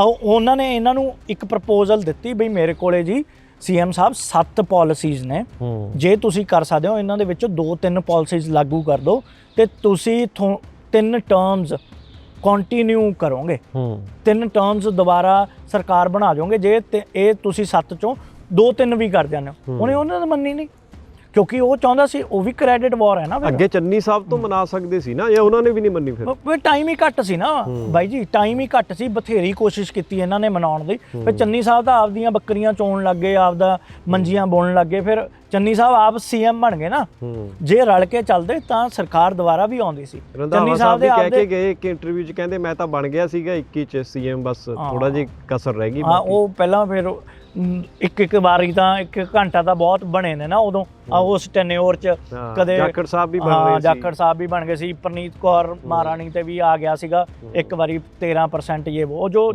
ਆਓ ਉਹਨਾਂ ਨੇ ਇਹਨਾਂ ਨੂੰ ਇੱਕ ਪ੍ਰਪੋਜ਼ਲ ਦਿੱਤੀ ਬਈ ਮੇਰੇ ਕੋਲੇ ਜੀ ਸੀਐਮ ਸਾਹਿਬ ਸੱਤ ਪਾਲਿਸੀਜ਼ ਨੇ। ਹੂੰ। ਜੇ ਤੁਸੀਂ ਕਰ ਸਕਦੇ ਹੋ ਇਹਨਾਂ ਦੇ ਵਿੱਚੋਂ ਦੋ ਤਿੰਨ ਪਾਲਿਸੀਜ਼ ਲਾਗੂ ਕਰ ਦਿਓ ਤੇ ਤੁਸੀਂ ਥੋ- ਤਿੰਨ ਟਰਮਸ ਕੰਟੀਨਿਊ ਕਰੋਗੇ। ਹੂੰ। ਤਿੰਨ ਟਰਮਸ ਦੁਬਾਰਾ ਸਰਕਾਰ ਬਣਾ ਜਾਓਗੇ ਜੇ ਤੇ ਇਹ ਤੁਸੀਂ ਸੱਤ ਚੋਂ ਦੋ ਤਿੰਨ ਵੀ ਕਰ ਜਾਂਦੇ ਹੋ। ਉਹਨੇ ਉਹਨਾਂ ਨੇ ਮੰਨੀ ਨਹੀਂ। ਕਿਉਂਕਿ ਉਹ ਚਾਹੁੰਦਾ ਸੀ ਉਹ ਵੀ ਕ੍ਰੈਡਿਟ ਵਾਰ ਹੈ ਨਾ ਫਿਰ। ਅੱਗੇ ਚੰਨੀ ਸਾਹਿਬ ਤੋਂ ਮਨਾ ਸਕਦੇ ਸੀ ਨਾ ਜਾਂ ਉਹਨਾਂ ਨੇ ਵੀ ਨਹੀਂ ਮੰਨੀ ਫਿਰ? ਵੇ ਟਾਈਮ ਹੀ ਘੱਟ ਸੀ ਨਾ। ਬਾਈ ਜੀ ਟਾਈਮ ਹੀ ਘੱਟ ਸੀ ਬਥੇਰੀ ਕੋਸ਼ਿਸ਼ ਕੀਤੀ ਇਹਨਾਂ ਨੇ ਮਨਾਉਣ ਦੀ। ਫਿਰ ਚੰਨੀ ਸਾਹਿਬ ਤਾਂ ਆਪਦੀਆਂ ਬੱਕਰੀਆਂ ਚੋਣ ਲੱਗੇ ਆਪਦਾ ਮੰਜੀਆਂ ਬੁਣਨ ਲੱਗੇ ਫਿਰ ਚੰਨੀ ਸਾਹਿਬ ਆਪ ਸੀਐਮ ਬਣ ਗਏ ਨਾ। ਹੂੰ। ਜੇ ਰਲ ਕੇ ਚੱਲਦੇ ਤਾਂ ਸਰਕਾਰ ਦੁਬਾਰਾ ਵੀ ਆਉਂਦੀ ਸੀ। ਰੰਧਾਵਾ ਸਾਹਿਬ ਵੀ ਕਹਿ ਕੇ ਗਏ ਇੱਕ ਇੰਟਰਵਿਊ 'ਚ ਕਹਿੰਦੇ ਮੈਂ ਤਾਂ ਬਣ ਗਿਆ ਸੀਗਾ 21 ਚ ਸੀਐਮ ਬਸ ਥੋੜਾ ਜਿਹਾ ਕਸਰ ਰਹਿ ਗਈ ਹਾਂ ਉਹ ਪਹਿਲਾਂ ਫਿਰ ਇੱਕ ਇੱਕ ਵਾਰੀ ਤਾਂ ਇੱਕ ਘੰਟਾ ਤਾਂ ਬਹੁਤ ਬਣੇ ਨੇ ਨਾ ਉਦੋਂ। ਆ ਉਸ ਟੈਨਿਓਰ ਚ ਹਾਂ, ਕਦੇ ਜਾਖੜ ਸਾਹਿਬ ਵੀ ਬਣ ਹਾਂ, ਰਹੇ ਸੀ। ਜਾਖੜ ਸਾਹਿਬ ਵੀ ਬਣ ਗਏ ਸੀ। ਪ੍ਰਨੀਤ ਕੌਰ ਮਹਾਰਾਣੀ ਤੇ ਵੀ ਆ ਗਿਆ ਸੀਗਾ। ਇੱਕ ਵਾਰੀ 13% ਇਹ ਉਹ ਜੋ